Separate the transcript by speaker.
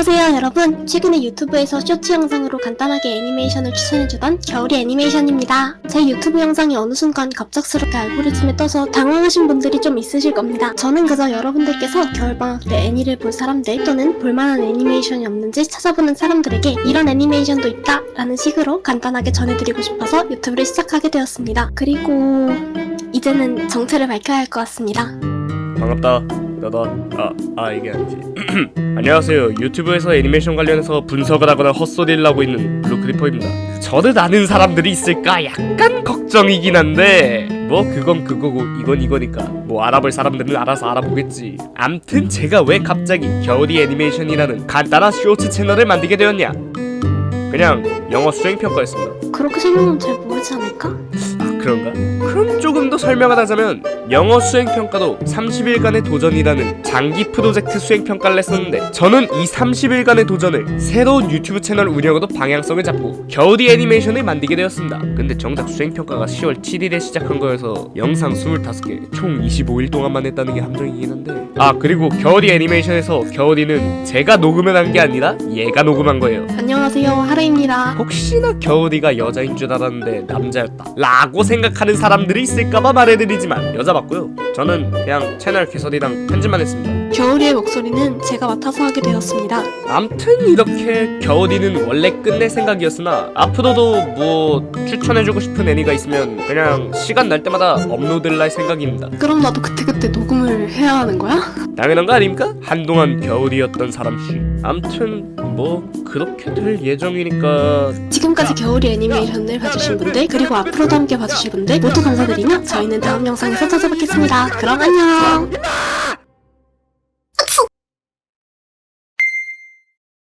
Speaker 1: 안녕하세요 여러분. 최근에 유튜브에서 쇼츠 영상으로 간단하게 애니메이션을 추천해주던 겨울이 애니메이션입니다. 제 유튜브 영상이 어느 순간 갑작스럽게 알고리즘에 떠서 당황하신 분들이 좀 있으실 겁니다. 저는 그저 여러분들께서 겨울방학 때 애니를 볼 사람들 또는 볼만한 애니메이션이 없는지 찾아보는 사람들에게 이런 애니메이션도 있다 라는 식으로 간단하게 전해드리고 싶어서 유튜브를 시작하게 되었습니다. 그리고 이제는 정체를 밝혀야 할 것 같습니다.
Speaker 2: 반갑다. 너다. 아, 아 이게 아니지. 안녕하세요. 유튜브에서 애니메이션 관련해서 분석을 하거나 헛소리를 하고 있는 블루크리퍼입니다. 저를 아는 사람들이 있을까 약간 걱정이긴 한데 뭐 그건 그거고 이건 이거니까 뭐 알아볼 사람들은 알아서 알아보겠지. 암튼 제가 왜 갑자기 겨울이 애니메이션이라는 간단한 쇼츠 채널을 만들게 되었냐? 그냥 영어 수행 평가였습니다.
Speaker 1: 그렇게 설명하면 잘 모르지 않을까?
Speaker 2: 아 그런가? 그럼 조금 더 설명을 하자면 영어 수행평가도 30일간의 도전이라는 장기 프로젝트 수행평가를 했었는데 저는 이 30일간의 도전을 새로운 유튜브 채널 운영으로 방향성을 잡고 겨울이 애니메이션을 만들게 되었습니다. 근데 정작 수행평가가 10월 7일에 시작한 거여서 영상 25개 총 25일 동안만 했다는 게 함정이긴 한데. 아 그리고 겨울이 애니메이션에서 겨울이는 제가 녹음을 한 게 아니라 얘가 녹음한 거예요.
Speaker 1: 안녕하세요 하루입니다.
Speaker 2: 혹시나 겨울이가 여자인 줄 알았는데 남자였다. 라고 생각하는 사람들이 있을까봐 말해드리지만 여자 맞고요 저는 그냥 채널 개설이랑 편집만 했습니다
Speaker 1: 겨울이의 목소리는 제가 맡아서 하게 되었습니다.
Speaker 2: 암튼 이렇게 겨울이는 원래 끝낼 생각이었으나 앞으로도 뭐 추천해주고 싶은 애니가 있으면 그냥 시간 날 때마다 업로드를 할 생각입니다
Speaker 1: 그럼 나도 그때그때 녹음을 해야 하는 거야?
Speaker 2: 당연한 거 아닙니까? 한동안 겨울이었던 사람 씨 암튼 뭐 그렇게 될 예정이니까
Speaker 1: 지금까지 겨울이 애니메이션을 봐주신 분들 그리고 앞으로도 함께 봐주실 분들 모두 감사드리며 저희는 다음 영상에서 찾아뵙겠습니다. 그럼 안녕!